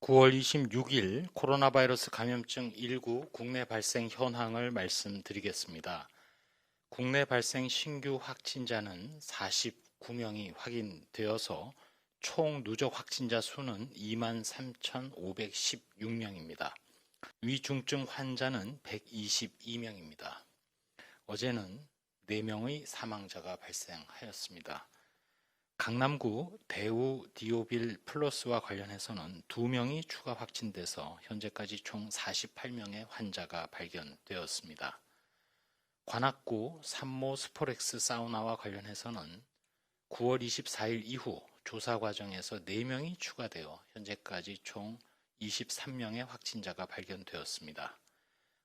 9월 26일 코로나 바이러스 감염증 19 국내 발생 현황을 말씀드리겠습니다. 국내 발생 신규 확진자는 49명이 확인되어서 총 누적 확진자 수는 23,516명입니다. 위중증 환자는 122명입니다. 어제는 4명의 사망자가 발생하였습니다. 강남구 대우 디오빌 플러스와 관련해서는 2명이 추가 확진돼서 현재까지 총 48명의 환자가 발견되었습니다. 관악구 산모 스포렉스 사우나와 관련해서는 9월 24일 이후 조사 과정에서 4명이 추가되어 현재까지 총 23명의 확진자가 발견되었습니다.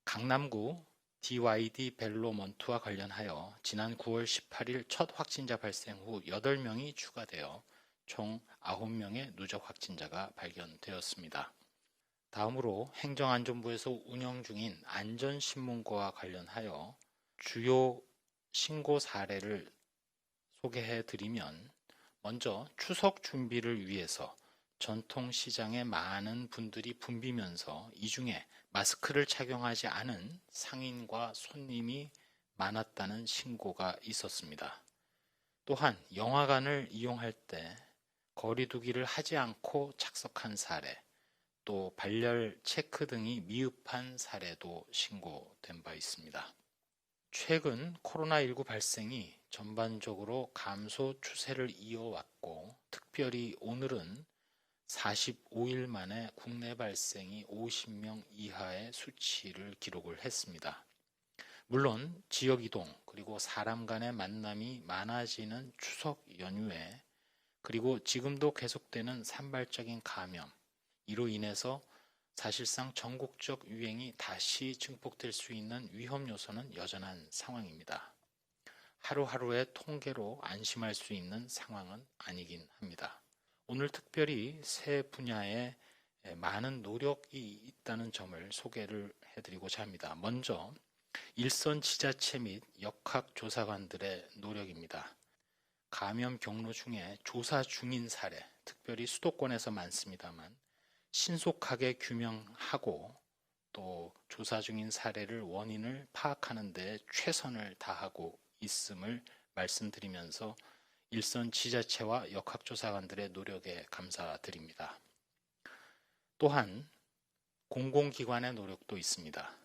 강남구 DYD 벨로먼트와 관련하여 지난 9월 18일 첫 확진자 발생 후 8명이 추가되어 총 9명의 누적 확진자가 발견되었습니다. 다음으로 행정안전부에서 운영 중인 안전신문고와 관련하여 주요 신고 사례를 소개해 드리면 먼저 추석 준비를 위해서 전통시장에 많은 분들이 붐비면서 이 중에 마스크를 착용하지 않은 상인과 손님이 많았다는 신고가 있었습니다. 또한 영화관을 이용할 때 거리두기를 하지 않고 착석한 사례, 또 발열 체크 등이 미흡한 사례도 신고된 바 있습니다. 최근 코로나19 발생이 전반적으로 감소 추세를 이어왔고, 특별히 오늘은 45일 만에 국내 발생이 50명 이하의 수치를 기록을 했습니다. 물론 지역 이동 그리고 사람 간의 만남이 많아지는 추석 연휴에 그리고 지금도 계속되는 산발적인 감염 이로 인해서 사실상 전국적 유행이 다시 증폭될 수 있는 위험 요소는 여전한 상황입니다. 하루하루의 통계로 안심할 수 있는 상황은 아니긴 합니다. 오늘 특별히 세 분야에 많은 노력이 있다는 점을 소개를 해드리고자 합니다. 먼저 일선 지자체 및 역학조사관들의 노력입니다. 감염 경로 중에 조사 중인 사례, 특별히 수도권에서 많습니다만 신속하게 규명하고 또 조사 중인 사례를 원인을 파악하는 데 최선을 다하고 있음을 말씀드리면서 일선 지자체와 역학조사관들의 노력에 감사드립니다. 또한 공공기관의 노력도 있습니다.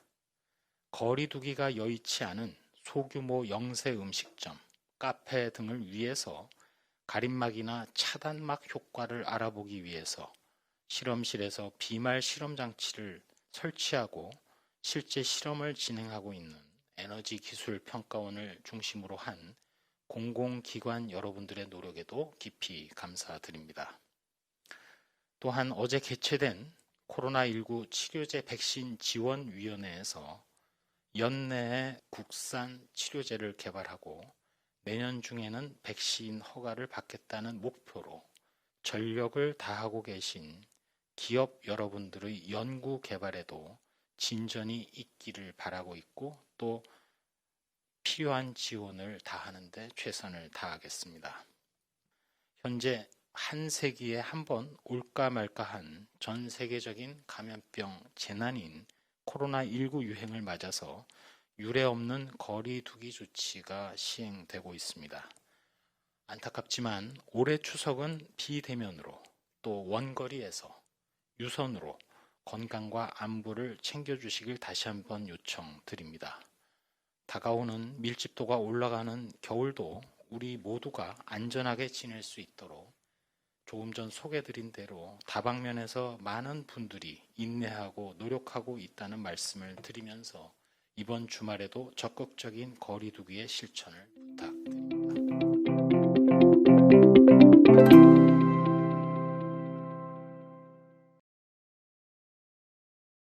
거리두기가 여의치 않은 소규모 영세 음식점, 카페 등을 위해서 가림막이나 차단막 효과를 알아보기 위해서 실험실에서 비말 실험 장치를 설치하고 실제 실험을 진행하고 있는 에너지 기술 평가원을 중심으로 한 공공기관 여러분들의 노력에도 깊이 감사드립니다. 또한 어제 개최된 코로나19 치료제 백신 지원위원회에서 연내에 국산 치료제를 개발하고 내년 중에는 백신 허가를 받겠다는 목표로 전력을 다하고 계신 기업 여러분들의 연구 개발에도 진전이 있기를 바라고 있고 또 필요한 지원을 다하는데 최선을 다하겠습니다. 현재 한 세기에 한 번 올까 말까한 전 세계적인 감염병 재난인 코로나19 유행을 맞아서 유례 없는 거리 두기 조치가 시행되고 있습니다. 안타깝지만 올해 추석은 비대면으로 또 원거리에서 유선으로 건강과 안부를 챙겨주시길 다시 한번 요청드립니다. 다가오는 밀집도가 올라가는 겨울도 우리 모두가 안전하게 지낼 수 있도록 조금 전 소개드린 대로 다방면에서 많은 분들이 인내하고 노력하고 있다는 말씀을 드리면서 이번 주말에도 적극적인 거리두기의 실천을 부탁드립니다.